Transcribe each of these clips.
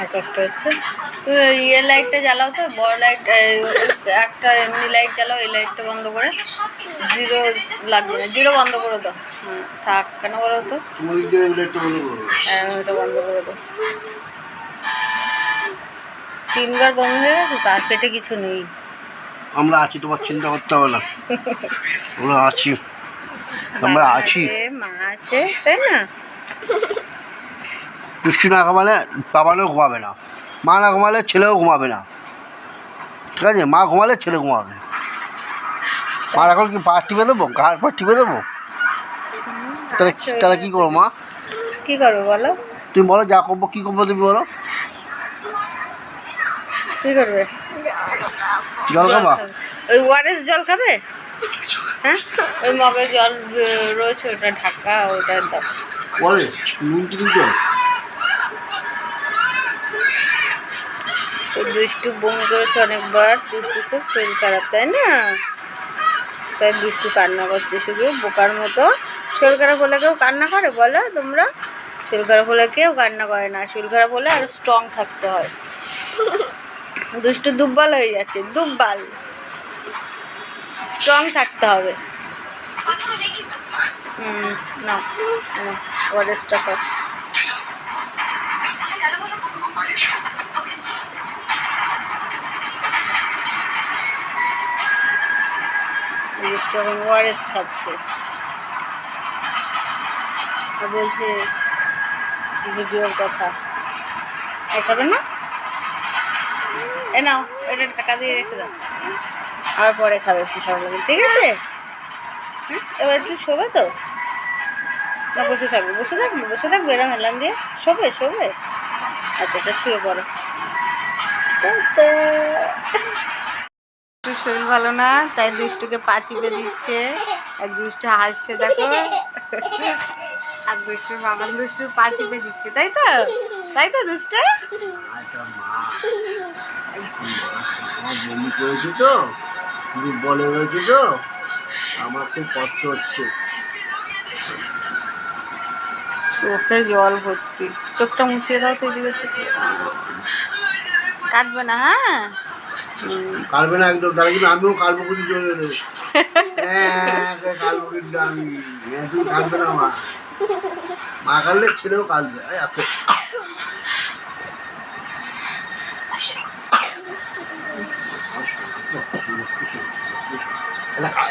আর কষ্ট হচ্ছে। তো ইয়ে লাইটটা জ্বালাও তো বড় লাইট একটা এমনি লাইট জ্বালাও এই লাইটটা বন্ধ করে জিরো লাগবে না। জিরো বন্ধ করে দাও। হুম, থাক কেন বলো তো? হ্যাঁ ওটা বন্ধ করে দাও। তিনবার বন্ধ হয়ে গেছে তার পেটে কিছু নেই। আমরা আছি তোমার চিন্তা করতে হবে না। আমরা আছি। আমরা আছি। মা আছে তাই না? বৃষ্টি না ঘুমালে বাবানও ঘুমাবে না মা না ঘুমালে ছেলেও ঘুমাবে না। ঠিক আছে? মা ঘুমালে ছেলে ঘুমাবে। মার এখন কি পা টিপে দেবো? ঘাড় পা টিপে দেবো? তাহলে তাহলে কী করব মা? কি করবে বলো? তুমি বলো যা করব কী করব তুমি বলো। কি করবে? জল খাবা। ওই ওয়ারেস জল খাবে? হ্যাঁ? ওই মগের জল রয়েছে ওটা ঢাকা ওটা দাও। বলে নুন চিনি জল দুষ্টু বমি করেছে অনেকবার। দুষ্টু খুব শরীর খারাপ, তাই না? তাই দুষ্টু কান্না করছে শুধু, বোকার মতো। শরীর খারাপ হলে কেউ কান্না করে, বলো তোমরা? শরীর খারাপ হলে কেউ কান্না করে না, শরীর খারাপ হলে আরও স্ট্রং থাকতে হয়। দুষ্টু দুব্বাল হয়ে যাচ্ছে দুব্বাল স্ট্রং থাকতে হবে। হুম না ওয়ারেসটা কর। দুষ্টু এখন ওয়ারেস খাচ্ছে। আর বলছে, ভিডিওর কথা। আর খাবে না? এ নাও, এটা ঢাকা দিয়ে রেখে দাও। আর পরে খাবে ভালো ঠিক আছে? হ্যাঁ এবার একটু শোবে তো? না, বসে থাকবে বসে থাকবে বসে থাকবে এরম হেলান দিয়ে। শোবে শোবে? আচ্ছা তা শুয়ে পড়ো। দুষ্টু শরীর ভালো না, তাই দুষ্টুকে পা চিপে দিচ্ছে। আর দুষ্টু হাসছে, দেখো। আর দুষ্টুর বাবা দুষ্টুর পা চিপে দিচ্ছে, তাই তো? তাই তো দুষ্টু? আচ্ছা মা আমার খুব হচ্ছে চোখে জল ভর্তি চোখটা মুছিয়ে কাটবে না হ্যাঁ? কালবে না একদম, তাহলে কিন্তু আমিও কালবো কিন্তু চলে এলো হ্যাঁ কালবো কিন্তু আমি তুমি কালবে না মা। মা কাললে ছেলেও কালবে এত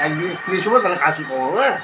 একদিন ফ্রি সময়, তাহলে কাশি কমাবো হ্যাঁ?